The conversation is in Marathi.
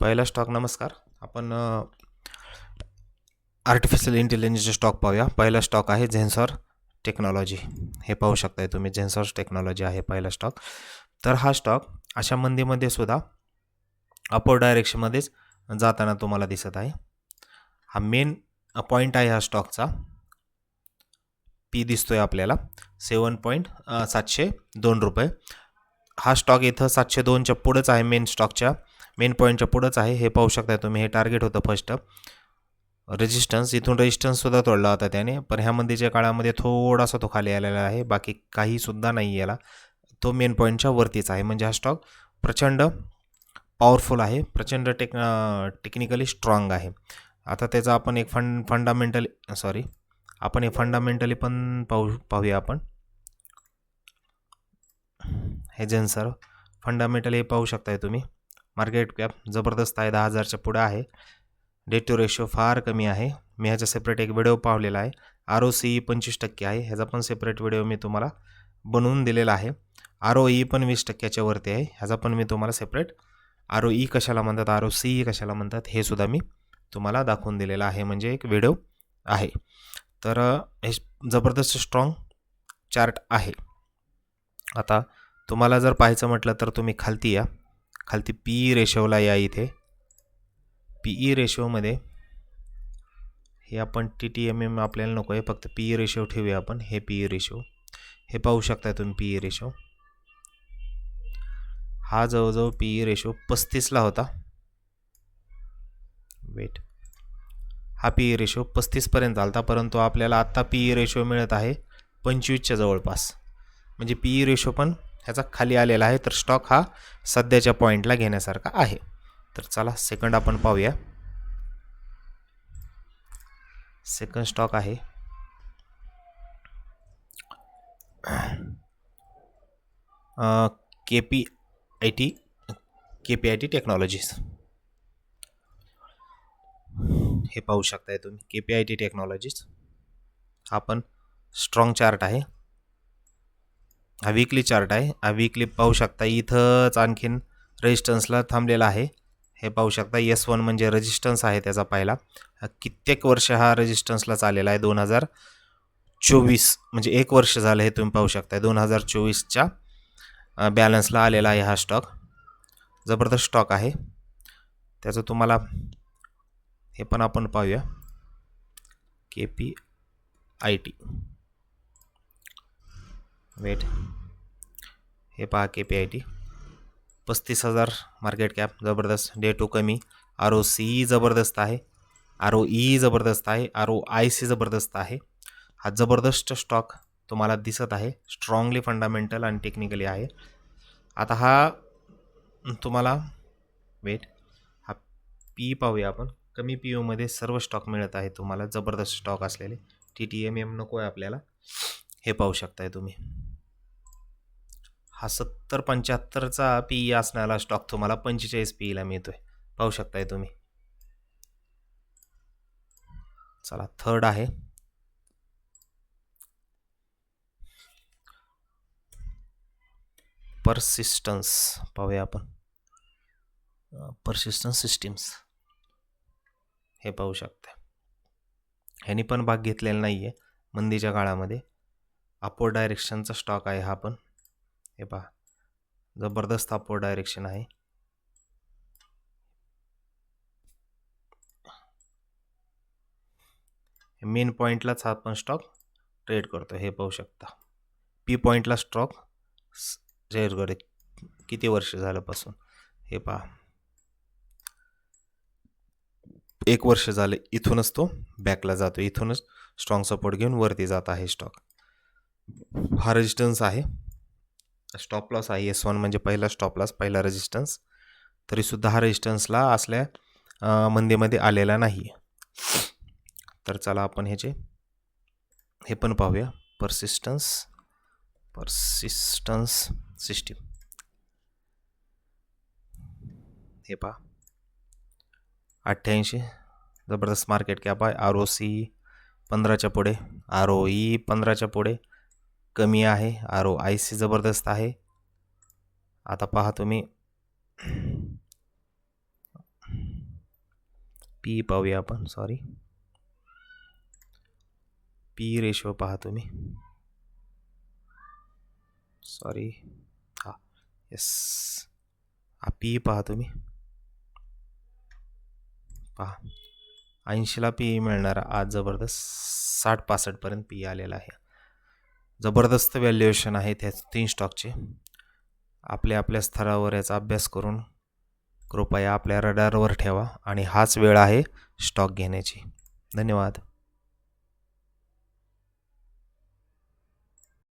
पहिला स्टॉक नमस्कार. आपण आर्टिफिशियल इंटेलिजन्सचे स्टॉक पाहूया. पहिला स्टॉक आहे झेन्सॉर टेक्नॉलॉजी हे पाहू शकताय तुम्ही झेन्सॉर टेक्नॉलॉजी आहे पहिला स्टॉक तर हा स्टॉक अशा मंदीमध्ये सुद्धा अपोर डायरेक्शनमध्येच जाताना तुम्हाला दिसत आहे. हा मेन पॉईंट आहे हा स्टॉकचा पी दिसतोय आपल्याला. सेवन पॉईंट सातशे दोन रुपये. हा स्टॉक इथं सातशे दोनच्या पुढंच आहे मेन स्टॉकच्या मेन पॉईंटच्या पुढंच आहे. हे पाहू शकता तुम्ही हे टार्गेट होतं फर्स्ट रेजिस्टन्स इथून रेजिस्टन्ससुद्धा तोडला होता त्याने. पण ह्या मंदीच्या काळामध्ये थोडासा तो खाली आलेला आहे. बाकी काहीसुद्धा नाही याला. तो मेन पॉईंटच्या वरतीच आहे. म्हणजे हा स्टॉक प्रचंड पॉवरफुल आहे. प्रचंड टेक टेक्निकली स्ट्रॉंग आहे. आता त्याचा आपण एक फंड फंडामेंटल सॉरी आपण हे फंडामेंटली पण पाहू पाहूया आपण. हे जेन्सर फंडामेंटली हे पाहू शकताय तुम्ही. मार्केट कॅप जबरदस्त आहे दहा हजारच्या पुढं आहे. डेट टू रेशो फार कमी आहे. मी ह्याचा सेपरेट एक व्हिडिओ पावलेला आहे. आर ओ सी ई पंचवीस टक्के आहे. ह्याचा पण सेपरेट व्हिडिओ मी तुम्हाला बनवून दिलेला आहे. आर ओ ई पण वीस टक्क्याच्या वरती आहे. ह्याचा पण मी तुम्हाला सेपरेट आर ओ ई कशाला म्हणतात आर ओ सी कशाला म्हणतात हे सुद्धा मी तुम्हाला दाखवून दिलेलं आहे. म्हणजे एक व्हिडिओ आहे. तर हे जबरदस्त स्ट्रॉंग चार्ट आहे. आता तुम्हाला जर पाहायचं म्हटलं तर तुम्ही खालती या. खालती पी ई रेशोला या इथे. पी ई रेशोमध्ये हे आपण टी टी एम एम आपल्याला नको आहे फक्त पी ई रेशो ठेवूया आपण हे पी ई रेशो. हे पाहू शकता तुम्ही पी ई रेशो. हा जवळजवळ पी ई रेशो पस्तीसला होता. वेट हा पी ई रेशो पस्तीसपर्यंत आलता परंतु आपल्याला आत्ता पी ई रेशो मिळत आहे पंचवीसच्या जवळपास. म्हणजे पी ई रेशो पण ह्याचा खाली आलेला आहे तर स्टॉक हा सध्याच्या पॉईंटला घेण्यासारखा आहे. तर चला सेकंड आपण पाहूया. सेकंड स्टॉक आहे. K P I T K P I T technologies हे पाहू शकताय तुम्ही K P I T technologies हा पण स्ट्रॉंग चार्ट आहे. हा वीकली चार्ट आहे. हा वीकली पाहू शकता इथंच आणखीन रेजिस्टन्सला थांबलेला आहे. हे पाहू शकता एस वन म्हणजे रेजिस्टन्स आहे त्याचा पहिला. कित्येक वर्ष हा रेजिस्टन्सला चाललेला आहे. दोन हजार चोवीस म्हणजे एक वर्ष झालं हे तुम्ही पाहू शकता दोन हजार चोवीसच्या बॅलन्सला आलेला आहे हा स्टॉक जबरदस्त स्टॉक आहे. त्याचं तुम्हाला हे पण आपण पाहूया. K P I T wait. हे पहा के पी आय टी पस्तीस हजार मार्केट कॅप जबरदस्त. डे टू कमी. आर ओ सी जबरदस्त आहे. आर ओ ई जबरदस्त आहे. आर ओ आय सी जबरदस्त आहे. हा जबरदस्त स्टॉक तुम्हाला दिसत आहे. स्ट्रॉंगली फंडामेंटल आणि टेक्निकली आहे. आता हा तुम्हाला वेट हा पी पाहूया आपण. कमी पी यूमध्ये सर्व स्टॉक मिळत आहे तुम्हाला. जबरदस्त स्टॉक असलेले. टी टी एम एम नको आहे आपल्याला. हे पाहू शकताय तुम्ही. हा सत्तर पंच्याहत्तरचा पी ई असणारा स्टॉक तुम्हाला पंचेचाळीस पी ईला मिळतो आहे पाहू शकताय तुम्ही. चला थर्ड आहे. परसिस्टन्स पाहूया आपण. परसिस्टन्स सिस्टीम्स हे पाहू शकता ह्यांनी पण भाग घेतलेला नाही आहे मंदीच्या काळामध्ये. अपोर डायरेक्शनचा स्टॉक आहे हा पण. हे पहा. जबरदस्त अपोर डायरेक्शन आहे. मेन पॉईंटलाच हा आपण स्टॉक ट्रेड करतो. हे पाहू शकता. पी पॉईंटला स्टॉक शेअर करे. किती वर्ष झाल्यापासून? हे पहा. एक वर्ष झाले इथूनच तो बॅकला जातो इथूनच स्ट्रॉंग सपोर्ट घेऊन वरती जात आहे स्टॉक हा रेजिस्टन्स आहे. स्टॉप लॉस आहे. एस वन म्हणजे पहिला स्टॉप लॉस पहिला रेजिस्टन्स तरीसुद्धा हा रेजिस्टन्सला असल्या मंदीमध्ये आलेला नाही. तर चला आपण ह्याचे हे पण पाहूया. परसिस्टन्स परसिस्टन्स सिस्टीम हे पहा. अठ्ठ्याऐंशी. जबरदस्त मार्केट कॅप आहे. आर ओ सी पंधराच्या पुढे. आर ओ ई पंधराच्या पुढे. कमी आहे आर ओ आय सी जबरदस्त आहे. आता पहा तुम्ही. पी पाहूया आपण सॉरी पी रेशो पहा तुम्ही. सॉरी हा येस हा पी पहा तुम्ही. पहा. ऐंशीला पी मिळणार आज जबरदस्त साठ पासष्टपर्यंत पी आलेला आहे. जबरदस्त व्हॅल्युएशन आहे त्या तीन स्टॉकचे आपल्या आपल्या स्तरावर याचा अभ्यास करून कृपया आपल्या रडारवर ठेवा आणि हाच वेळ आहे स्टॉक घेण्याची. धन्यवाद.